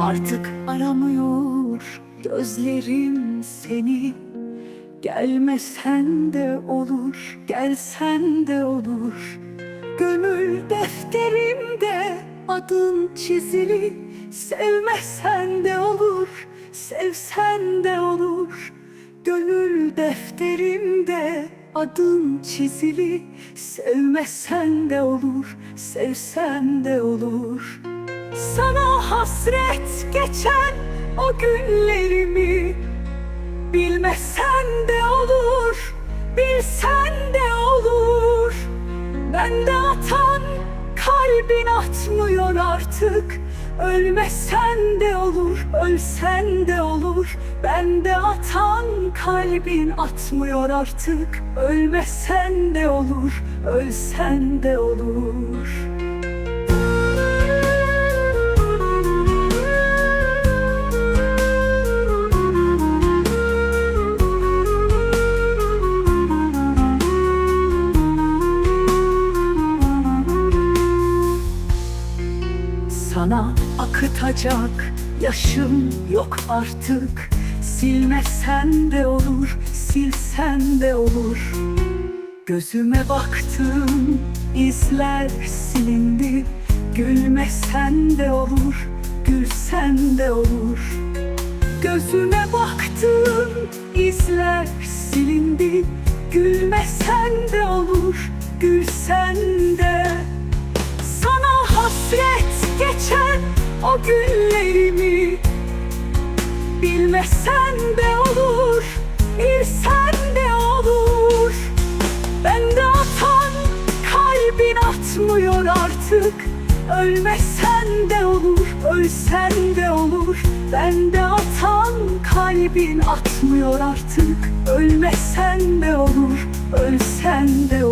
Artık aramıyor gözlerim seni. Gelmesen de olur, gelsen de olur. Gönül defterimde adın çizili. Sevmesen de olur, sevsen de olur. Gönül defterimde adın çizili. Sevmesen de olur, sevsen de olur Sana hasret geçen o günlerimi. Bilmesen de olur, bilsen de olur. Bende atan kalbin atmıyor artık. Ölmesen de olur, ölsen de olur. Bende atan kalbin atmıyor artık. Ölmesen de olur, ölsen de olur Sana akıtacak yaşım yok artık. Silmesen de olur, silsen de olur. Gözüme baktım, izler silindi. Gülmesen de olur, gülsen de olur. Gözüme baktım, izler silindi. Gülmesen de olur, gülsen o günlerimi. Bilmesen de olur, bilsen de olur. Bende atan kalbin atmıyor artık. Ölmesen de olur, ölsen de olur. Bende atan kalbin atmıyor artık. Ölmesen de olur, ölsen de olur